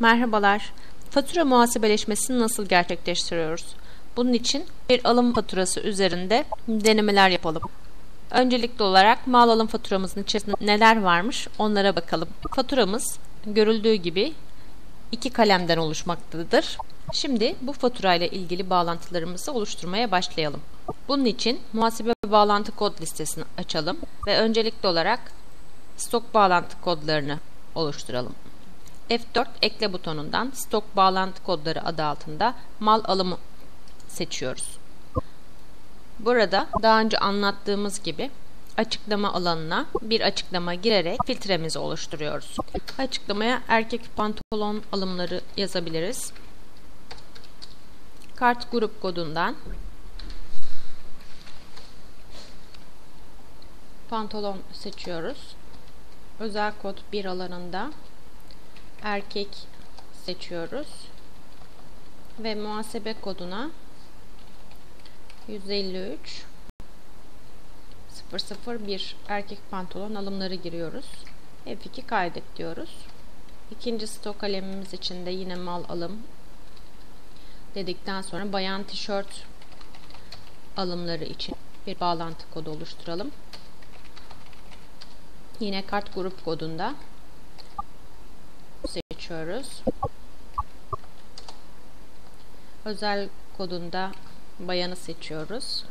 Merhabalar. Fatura muhasebeleşmesini nasıl gerçekleştiriyoruz? Bunun için bir alım faturası üzerinde denemeler yapalım. Öncelikli olarak mal alım faturamızın içerisinde neler varmış onlara bakalım. Faturamız görüldüğü gibi iki kalemden oluşmaktadır. Şimdi bu faturayla ilgili bağlantılarımızı oluşturmaya başlayalım. Bunun için muhasebe bağlantı kod listesini açalım ve öncelikli olarak stok bağlantı kodlarını oluşturalım. F4 ekle butonundan stok bağlantı kodları adı altında mal alımı seçiyoruz. Burada daha önce anlattığımız gibi açıklama alanına bir açıklama girerek filtremizi oluşturuyoruz. Açıklamaya erkek pantolon alımları yazabiliriz. Kart grup kodundan pantolon seçiyoruz. Özel kod 1 alanında erkek seçiyoruz. Ve muhasebe koduna 153 001 erkek pantolon alımları giriyoruz. F2 kaydet diyoruz. İkinci stok kalemimiz için de yine mal alım dedikten sonra bayan tişört alımları için bir bağlantı kodu oluşturalım. Yine kart grup kodunda seçiyoruz. Özel kodunda bayanı seçiyoruz.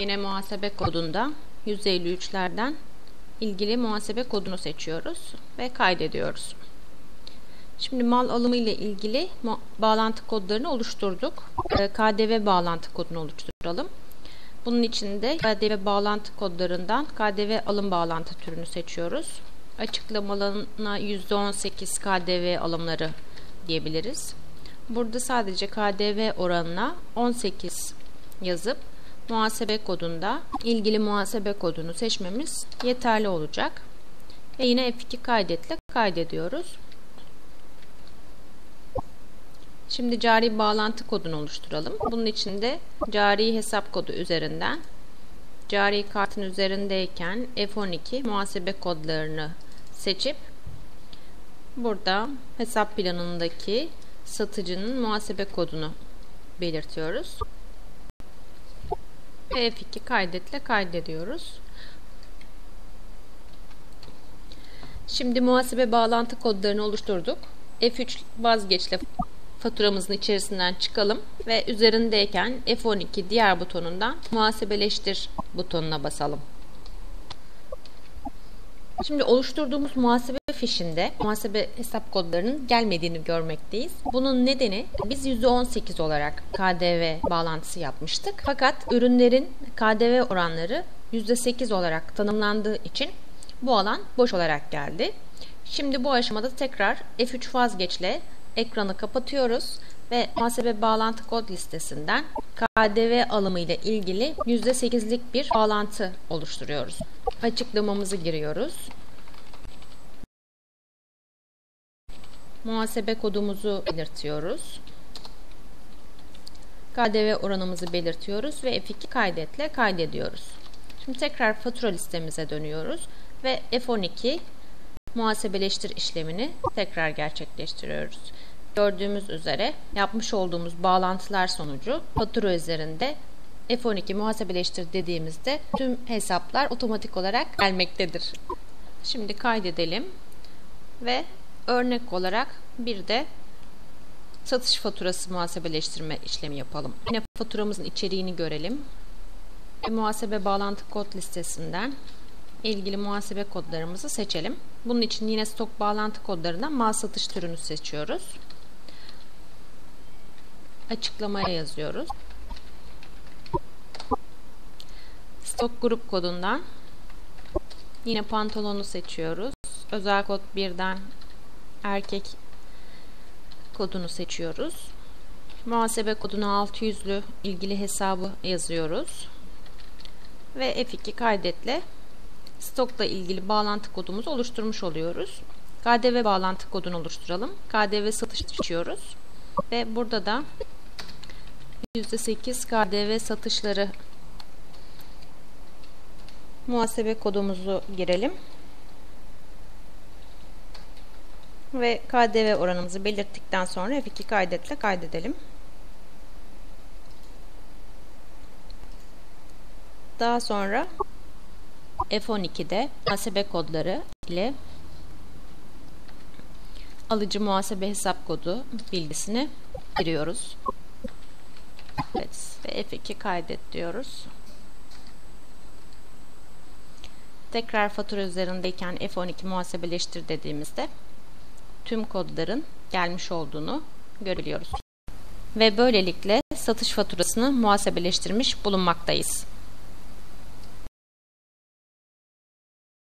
Yine muhasebe kodunda 153'lerden ilgili muhasebe kodunu seçiyoruz ve kaydediyoruz. Şimdi mal alımı ile ilgili bağlantı kodlarını oluşturduk. Ee, KDV bağlantı kodunu oluşturalım. Bunun için de KDV bağlantı kodlarından KDV alım bağlantı türünü seçiyoruz. Açıklamalarına %18 KDV alımları diyebiliriz. Burada sadece KDV oranına 18 yazıp muhasebe kodunda ilgili muhasebe kodunu seçmemiz yeterli olacak. Ve yine F2 kaydetle kaydediyoruz. Şimdi cari bağlantı kodunu oluşturalım. Bunun için de cari hesap kodu üzerinden cari kartın üzerindeyken F12 muhasebe kodlarını seçip burada hesap planındaki satıcının muhasebe kodunu belirtiyoruz. F2 kaydetle kaydediyoruz. Şimdi muhasebe bağlantı kodlarını oluşturduk. F3 vazgeçle faturamızın içerisinden çıkalım ve üzerindeyken F12 diğer butonundan muhasebeleştir butonuna basalım. Şimdi oluşturduğumuz muhasebe fişinde muhasebe hesap kodlarının gelmediğini görmekteyiz. Bunun nedeni biz %18 olarak KDV bağlantısı yapmıştık. Fakat ürünlerin KDV oranları %8 olarak tanımlandığı için bu alan boş olarak geldi. Şimdi bu aşamada tekrar F3 vazgeçle ekranı kapatıyoruz ve muhasebe bağlantı kod listesinden KDV alımı ile ilgili %8'lik bir bağlantı oluşturuyoruz. Açıklamamızı giriyoruz. Muhasebe kodumuzu belirtiyoruz. KDV oranımızı belirtiyoruz ve F2 kaydetle kaydediyoruz. Şimdi tekrar fatura listemize dönüyoruz ve F12 muhasebeleştir işlemini tekrar gerçekleştiriyoruz. Gördüğümüz üzere yapmış olduğumuz bağlantılar sonucu fatura üzerinde F12 muhasebeleştir dediğimizde tüm hesaplar otomatik olarak gelmektedir. Şimdi kaydedelim ve örnek olarak bir de satış faturası muhasebeleştirme işlemi yapalım. Yine faturamızın içeriğini görelim. Muhasebe bağlantı kod listesinden ilgili muhasebe kodlarımızı seçelim. Bunun için yine stok bağlantı kodlarından mal satış türünü seçiyoruz. Açıklamaya yazıyoruz. Stok grup kodundan yine pantolonu seçiyoruz. Özel kod 1'den erkek kodunu seçiyoruz. Muhasebe kodunu 600'lü ilgili hesabı yazıyoruz. Ve F2 kaydetle stokla ilgili bağlantı kodumuzu oluşturmuş oluyoruz. KDV bağlantı kodunu oluşturalım. KDV satış seçiyoruz. Ve burada da %8 KDV satışları muhasebe kodumuzu girelim. ve KDV oranımızı belirttikten sonra F2 kaydetle kaydedelim. Daha sonra F12'de muhasebe kodları ile alıcı muhasebe hesap kodu bilgisini giriyoruz. Evet ve F2 kaydet diyoruz. Tekrar fatura üzerindeyken F12 muhasebeleştir dediğimizde tüm kodların gelmiş olduğunu görebiliyoruz. Ve böylelikle satış faturasını muhasebeleştirmiş bulunmaktayız.